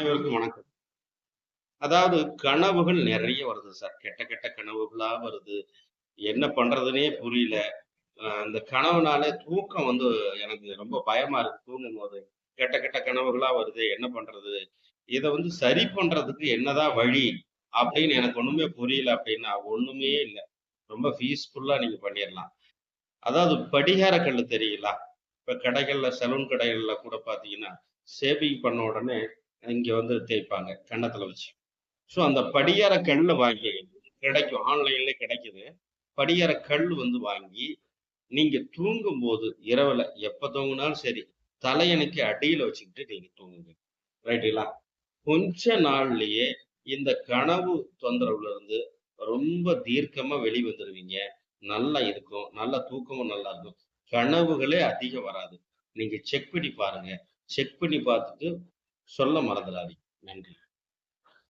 அனைவருக்கும் வணக்கம். அதாவது கனவுகள் நிறைய வருது சார். கெட்ட கெட்ட கனவுகளா வருது. என்ன பண்றதுன்னே புரியல. அந்த கனவுனாலே தூக்கம் வந்து எனக்கு ரொம்ப பயமா இருக்கு தூங்கும்போது. கெட்ட கெட்ட கனவுகளா வருது என்ன பண்றது? இதை வந்து சரி பண்றதுக்கு என்னதான் வழி? அப்படின்னு எனக்கு ஒண்ணுமே புரியல அப்படின்னா, ஒண்ணுமே இல்லை ரொம்ப பீஸ்ஃபுல்லா நீங்க பண்ணிடலாம் அதாவது படிகார கல் தெரியுங்களா? இப்ப கடைகள்ல சலூன் கடைகள்ல கூட பார்த்தீங்கன்னா, ஷேவிங் பண்ண உடனே இங்க வந்து தேய்ப்பாங்க. கன்னத்துல வச்சு. ஸோ அந்த படியார கல் வாங்கி கிடைக்கும். ஆன்லைன்ல கிடைக்குது. படியார கல் வந்து வாங்கி, நீங்க தூங்கும் போது இரவுல எப்ப தூங்குனாலும் சரி, தலையணைக்கு அடியில வச்சுக்கிட்டு நீங்க தூங்குங்க. ரைட்டுங்களா? கொஞ்ச நாள்லயே இந்த கனவு தொந்தரவுல இருந்து ரொம்ப தீர்க்கமா வெளி வந்துருவீங்க. நல்லா இருக்கும். நல்ல தூக்கமும் நல்லா இருக்கும். கனவுகளே அதிகம் வராது. நீங்க செக் பண்ணி பாருங்க. செக் பண்ணி பார்த்துட்டு சொல்ல மறந்துடாதீங்க நன்றி.